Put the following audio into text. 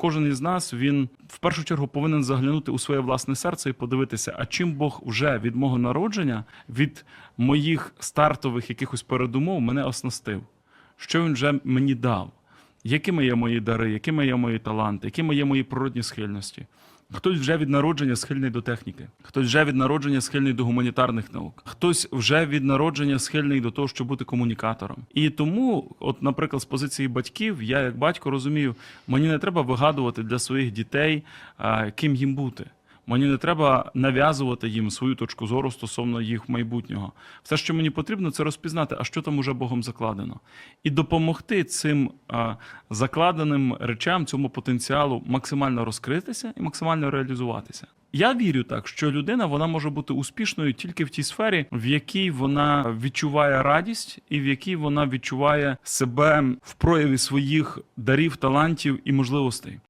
кожен із нас він в першу чергу повинен заглянути у своє власне серце і подивитися, а чим Бог вже від мого народження, від моїх стартових якихось передумов мене оснастив, що він вже мені дав, якими є мої дари, якими є мої таланти, якими є мої природні схильності. Хтось вже від народження схильний до техніки, хтось вже від народження схильний до гуманітарних наук, хтось вже від народження схильний до того, щоб бути комунікатором. І тому, от, наприклад, з позиції батьків, я як батько розумію, мені не треба вигадувати для своїх дітей, ким їм бути. Мені не треба нав'язувати їм свою точку зору стосовно їх майбутнього. Все, що мені потрібно, це розпізнати, а що там уже Богом закладено, і допомогти цим закладеним речам, цьому потенціалу максимально розкритися і максимально реалізуватися. Я вірю так, що людина вона може бути успішною тільки в тій сфері, в якій вона відчуває радість, і в якій вона відчуває себе в прояві своїх дарів, талантів і можливостей.